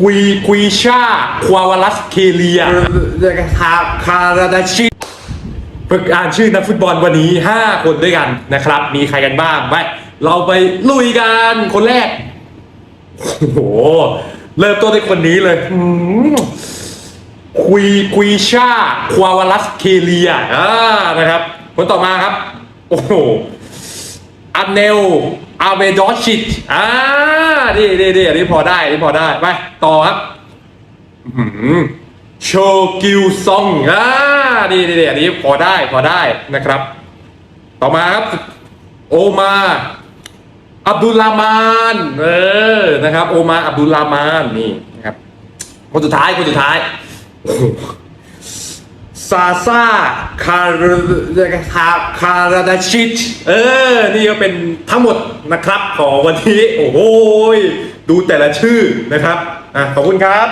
คุยคุยชาควาวาลัสเคเลียคาคาราดาชิฝึกอ่านชื่อนักฟุตบอลวันนี้ 5 คนด้วยกันนะครับ มีใครกันบ้างไปเราไปลุยกันคนแรก โอ้โห เริ่มต้นด้วยคนนี้เลยอืมคุยคุยชาควาวาลัสเคเลียอ่านะครับ คนต่อมาครับ โอ้โหอันเนลอาเวดอชิตอ่า ดีดีดีอันนี้พอได้อันนี้พอได้ ไป ต่อครับโชกิวซองอ่าดีดีดีอันนี้พอได้พอได้นะครับ ต่อมาครับ โอมาอับดุลลามานเออนะครับ โอมาอับดุลลามานนี่นะครับคนสุดท้ายคนสุดท้าย ซาซาคาร์คาคาราดาชิเออ นี่ก็เป็นทั้งหมดนะครับของวันนี้ โอ้โหดูแต่ละชื่อนะครับอะขอบคุณครับ